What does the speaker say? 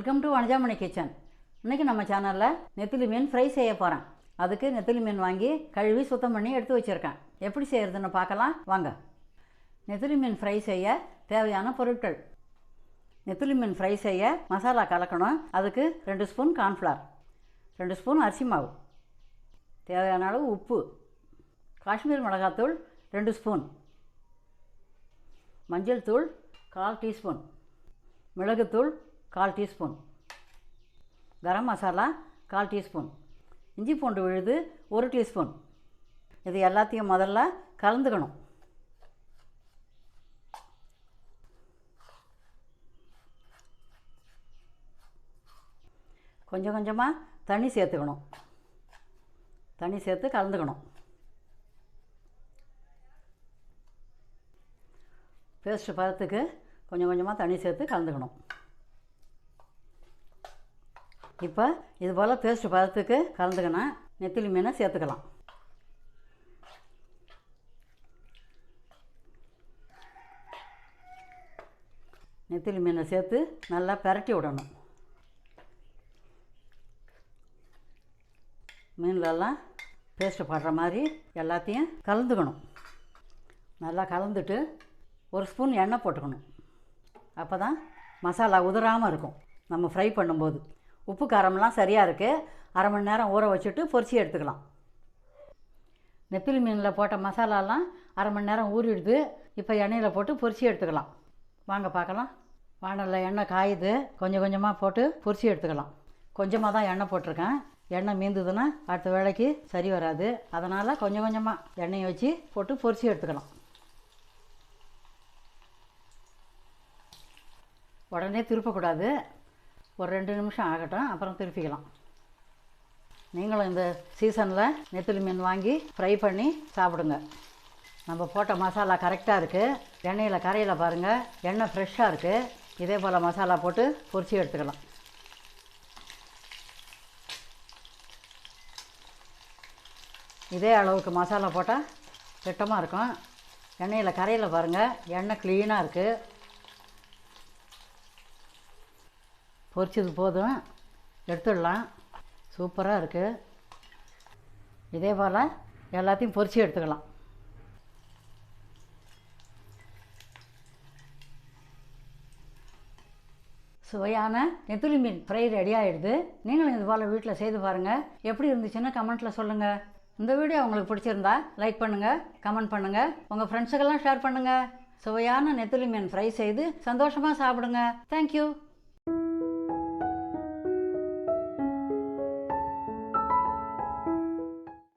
Welcome to Vanajamani kitchen இன்றைக்கி நம்ம சேனலில் நெத்திலி மீன் ஃப்ரை செய்ய போகிறேன் அதுக்கு நெத்திலி மீன் வாங்கி கழுவி சுத்தம் பண்ணி எடுத்து வச்சுருக்கேன். எப்படி செய்கிறதுன்னு பார்க்கலாம். வாங்க. நெத்திலி மீன் ஃப்ரை செய்ய தேவையான பொருட்கள். நெத்திலி மீன் ஃப்ரை செய்ய மசாலா கலக்கணும். அதுக்கு ரெண்டு ஸ்பூன் கார்ன்ஃப்ளவர் ரெண்டு ஸ்பூன் அரிசி மாவு தேவையான அளவு உப்பு காஷ்மீர் மிளகாத்தூள் ரெண்டு ஸ்பூன் மஞ்சள் தூள் கால் டீஸ்பூன் மிளகுத்தூள் கால் டீஸ்பூன். கரம் மசாலா கால் டீஸ்பூன். இஞ்சி பூண்டு விழுது ஒரு டீஸ்பூன். இது எல்லாத்தையும் முதல்ல கலந்துக்கணும். கொஞ்சம் கொஞ்சமாக தண்ணி சேர்த்துக்கணும். தண்ணி சேர்த்து கலந்துக்கணும். பேஸ்ட்டு பதத்துக்கு கொஞ்சம் கொஞ்சமாக தண்ணி சேர்த்து கலந்துக்கணும். இப்போ இது போல் பேஸ்ட்டு பதத்துக்கு கலந்துக்கினா நெத்திலி மீனை சேர்த்துக்கலாம். நெத்திலி மீனை சேர்த்து நல்லா பரட்டி விடணும். மீன்லலாம் பேஸ்ட்டு படுற மாதிரி எல்லாத்தையும் கலந்துக்கணும். நல்லா கலந்துட்டு ஒரு ஸ்பூன் எண்ணெய் போட்டுக்கணும். அப்போ தான் மசாலா உதிராமல் இருக்கும். நம்ம ஃப்ரை பண்ணும்போது. உப்பு காரம்லாம் சரியாக இருக்குது அரை மணி நேரம் ஊற வச்சுட்டு பொரிச்சு எடுத்துக்கலாம். நெத்திலி மீனில் போட்ட மசாலாலாம் அரை மணி நேரம் ஊறிடுது. இப்போ எண்ணெயில் போட்டு பொரிச்சு எடுத்துக்கலாம். வாங்க பார்க்கலாம். வானலில் எண்ணெய் காயுது. கொஞ்சம் கொஞ்சமாக போட்டு பொரிச்சு எடுத்துக்கலாம். கொஞ்சமாக தான் எண்ணெய் போட்டிருக்கேன். எண்ணெய் மீந்ததுன்னா அடுத்த வேலைக்கு சரி வராது. அதனால் கொஞ்சம் கொஞ்சமாக எண்ணெயை வச்சு போட்டு பொரிச்சு எடுத்துக்கலாம். உடனே திருப்பக்கூடாது. ஒரு ரெண்டு நிமிஷம் ஆகட்டும் அப்புறம் திருப்பிக்கலாம். நீங்களும் இந்த சீசனில் நெத்திலி மீன் வாங்கி ஃப்ரை பண்ணி சாப்பிடுங்க. நம்ம போட்ட மசாலா கரெக்டாக இருக்குது எண்ணெயில் கரையில் பாருங்கள் எண்ணெய் ஃப்ரெஷ்ஷாக இருக்குது இதே போல் மசாலா போட்டு பொரிச்சு எடுத்துக்கலாம். இதே அளவுக்கு மசாலா போட்டால் திட்டமாக இருக்கும். எண்ணெயில் கரையில் பாருங்கள் எண்ணெய் க்ளீனாக இருக்குது பொரிச்சது போதும். எடுத்துடலாம். சூப்பராக இருக்குது இதே போல் எல்லாத்தையும் பொரிச்சு எடுத்துக்கலாம். சுவையான நெத்திலி மீன் ஃப்ரை ரெடி ஆகிடுது நீங்களும் இது போல் வீட்டில் செய்து பாருங்கள் எப்படி இருந்துச்சுன்னு கமெண்ட்டில் சொல்லுங்கள் இந்த வீடியோ உங்களுக்கு பிடிச்சிருந்தா லைக் பண்ணுங்கள் கமெண்ட் பண்ணுங்கள் உங்கள் ஃப்ரெண்ட்ஸுக்கெல்லாம் ஷேர் பண்ணுங்கள் சுவையான நெத்திலி மீன் ஃப்ரை செய்து சந்தோஷமாக சாப்பிடுங்க. தேங்க்யூ